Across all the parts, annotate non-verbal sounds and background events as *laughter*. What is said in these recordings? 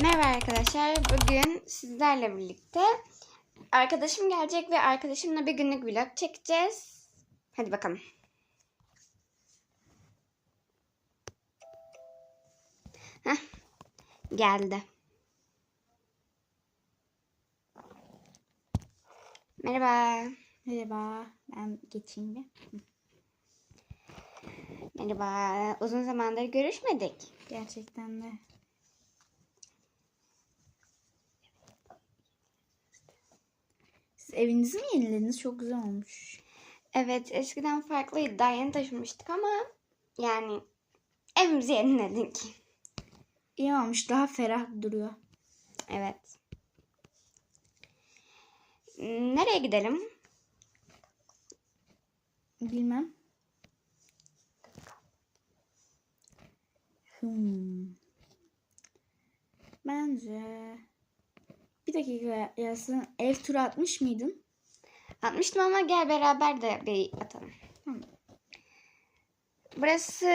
Merhaba arkadaşlar. Bugün sizlerle birlikte arkadaşım gelecek ve arkadaşımla bir günlük vlog çekeceğiz. Hadi bakalım. Heh, geldi. Merhaba. Merhaba. Ben geçeyim bir. Merhaba. Uzun zamandır görüşmedik. Gerçekten de. Siz evinizi mi yenilediniz? Çok güzel olmuş. Evet eskiden farklıydı. Daha yeni taşınmıştık ama yani evimizi yeniledik. İyi olmuş. Daha ferah duruyor. Evet. Nereye gidelim? Bilmem. Hmm. Bence bir dakika Yasin ev turu atmış mıydın? Atmıştım ama gel beraber de bir atalım. Tamam. Burası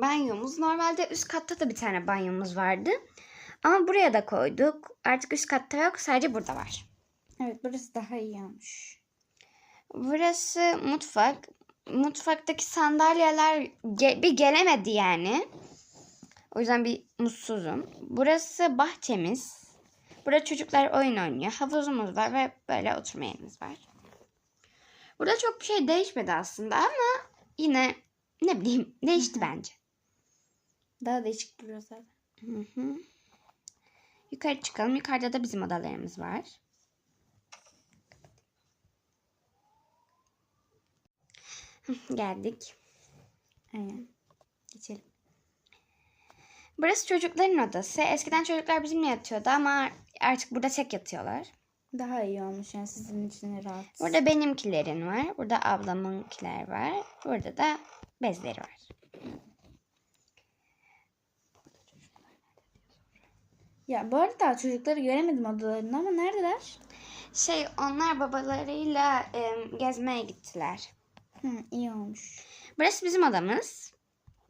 banyomuz. Normalde üst katta da bir tane banyomuz vardı. Ama buraya da koyduk. Artık üst katta yok. Sadece burada var. Evet burası daha iyi olmuş. Burası mutfak. Mutfaktaki sandalyeler ge- bir gelemedi yani. O yüzden bir mutsuzum. Burası bahçemiz. Burada çocuklar oyun oynuyor. Havuzumuz var ve böyle oturma yerimiz var. Burada çok bir şey değişmedi aslında ama yine ne bileyim değişti bence. Daha değişik duruyor zaten. Hı hı. Yukarı çıkalım. Yukarıda da bizim odalarımız var. Geldik. Aynen. Geçelim. Burası çocukların odası. Eskiden çocuklar bizimle yatıyordu ama artık burada tek yatıyorlar. Daha iyi olmuş yani sizin için rahat. Burada benimkilerin var. Burada ablamınkiler var. Burada da bezleri var. Ya bu arada çocukları göremedim odalarında ama neredeler? Şey onlar babalarıyla em, gezmeye gittiler. Hı, iyi olmuş. Burası bizim odamız.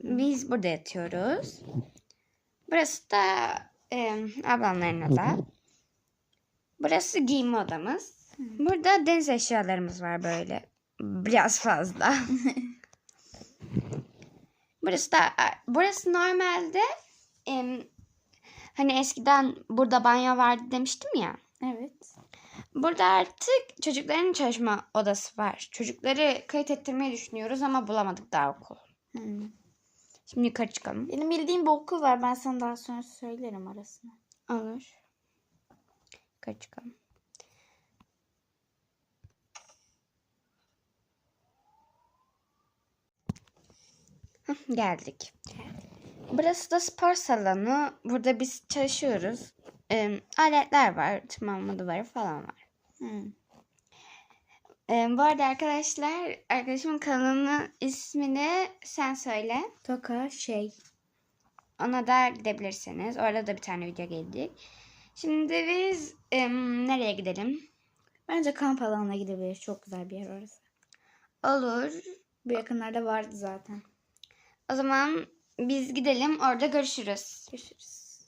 Biz burada yatıyoruz. Burası da em, ablamların oda. Burası giyinme odamız. Burada deniz eşyalarımız var böyle. Biraz fazla. *laughs* burası da burası normalde em, hani eskiden burada banyo vardı demiştim ya. Evet. Burada artık çocukların çalışma odası var. Çocukları kayıt ettirmeyi düşünüyoruz ama bulamadık daha okul. Hı. Şimdi yukarı çıkalım. Benim bildiğim bir okul var. Ben sana daha sonra söylerim arasını. Olur. Hah, geldik. Burası da spor salonu. Burada biz çalışıyoruz. Ee, aletler var. Tırmanma duvarı falan var. Hı. Ee, bu arada arkadaşlar arkadaşımın kanalının ismini sen söyle. Toka şey. Ona da gidebilirsiniz. Orada da bir tane video gelecek. Şimdi biz em, nereye gidelim? Bence kamp alanına gidebiliriz. Çok güzel bir yer orası. Olur. Bu yakınlarda vardı zaten. O zaman biz gidelim. Orada görüşürüz. Görüşürüz.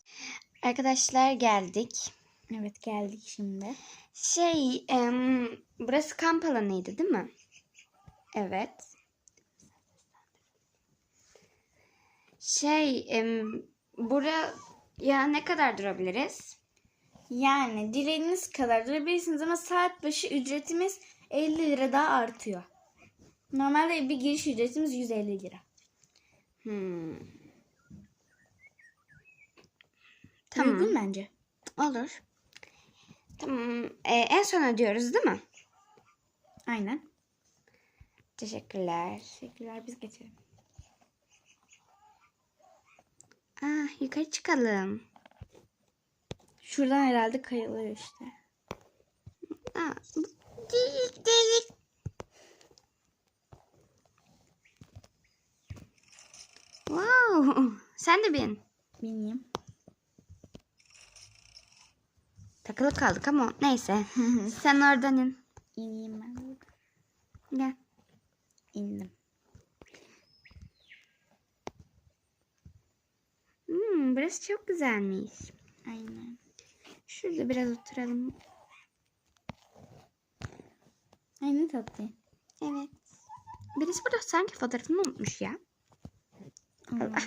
Arkadaşlar geldik. Evet geldik şimdi. Şey, em, burası kamp alanıydı değil mi? Evet. Şey, em, buraya ne kadar durabiliriz? Yani dilediğiniz kadar durabilirsiniz ama saat başı ücretimiz 50 lira daha artıyor. Normalde bir giriş ücretimiz 150 lira. Hmm. Tamam. Uygun bence. Olur. Tamam. Ee, en son ödüyoruz değil mi? Aynen. Teşekkürler. Teşekkürler biz geçelim. Ah, yukarı çıkalım. Şuradan herhalde kayılıyor işte. Aa, delik delik. Wow. Sen de bin. Bilmiyorum. Takılı kaldık ama neyse. *laughs* Sen oradan in. İneyim ben. Gel. İndim. Hmm, burası çok güzelmiş. Aynen. Şurada biraz oturalım. Ay ne tatlı. Evet. Birisi burada sanki fotoğrafını unutmuş ya. Allah.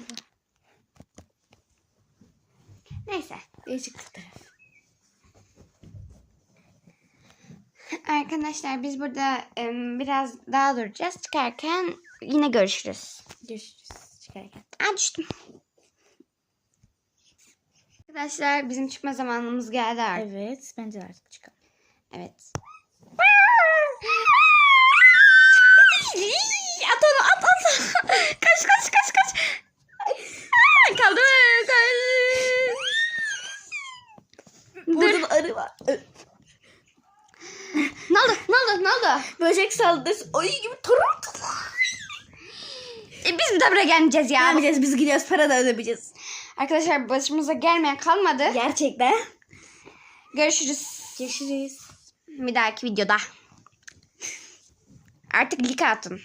Neyse. Değişik fotoğraf. Arkadaşlar biz burada em, biraz daha duracağız. Çıkarken yine görüşürüz. Görüşürüz çıkarken. Aa düştüm. Arkadaşlar bizim çıkma zamanımız geldi artık. Evet bence artık çıkalım. Evet. at onu at at. kaç kaç kaç kaç. Kaldı. Burada da arı var. Ne oldu? Ne oldu? Ne oldu? Böcek saldırısı. Ayı gibi torun. E, biz bir daha buraya gelmeyeceğiz ya. Gelmeyeceğiz biz gidiyoruz para da ödemeyeceğiz. Arkadaşlar başımıza gelmeyen kalmadı. Gerçekten. Görüşürüz. Görüşürüz. Bir dahaki videoda. Artık like atın.